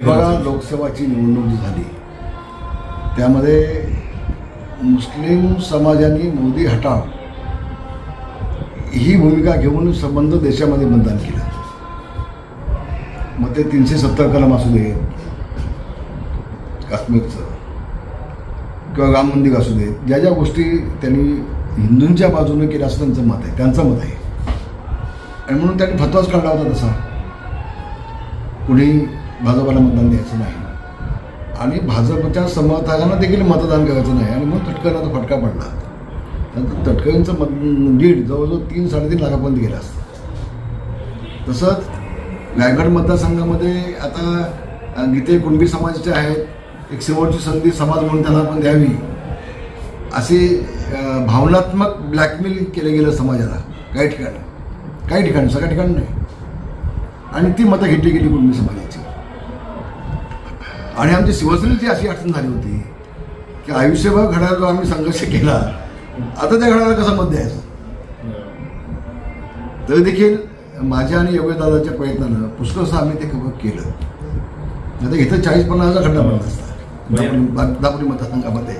विभागात लोकसभाची निवडणूक झाली. त्यामध्ये मुस्लिम समाजाने मोदी हटाव ही भूमिका घेऊन संबंध देशामध्ये मतदान केलं. मग ते तीनशे सत्तर कलम असू दे काश्मीरचं किंवा राम मंदिर असू दे ज्या ज्या गोष्टी त्यांनी हिंदूंच्या बाजूने केल्या असं त्यांचं मत आहे त्यांचं मत आहे. आणि म्हणून त्यांनी फतवाच काढला होता तसा. कुणी भाजपाला मतदान द्यायचं नाही. आणि भाजपच्या समर्थकांना देखील मतदान करायचं नाही. आणि मग तटकरचा फटका पडला. त्यानंतर तटकरींचं मत दीड जवळजवळ तीन साडेतीन लाखापर्यंत गेलं असतं. तसंच रायगड मतदारसंघामध्ये आता गीते कुणबी समाजाचे आहेत एक शेवटची संधी समाज म्हणून त्यांना आपण द्यावी. असे भावनात्मक ब्लॅकमेल केलं गेलं समाजाला. काही ठिकाणी. काही ठिकाणी सगळ्या ठिकाणी नाही. आणि ती मतं घेतली गेली कुणबी समाजाची. आणि आमची शिवसेनेची अशी अडचण झाली होती की आयुष्यभर घड्याळाचा आम्ही संघर्ष केला. आता त्या घड्याला कसं मत द्यायचं तरी देखील माझ्या आणि योगदादाच्या प्रयत्नानं पुष्कळसं आम्ही ते कव्हर केलं. आता इथं चाळीस पन्नासचा खड्डा पडला असता दापोली दापोली मतदारसंघामध्ये.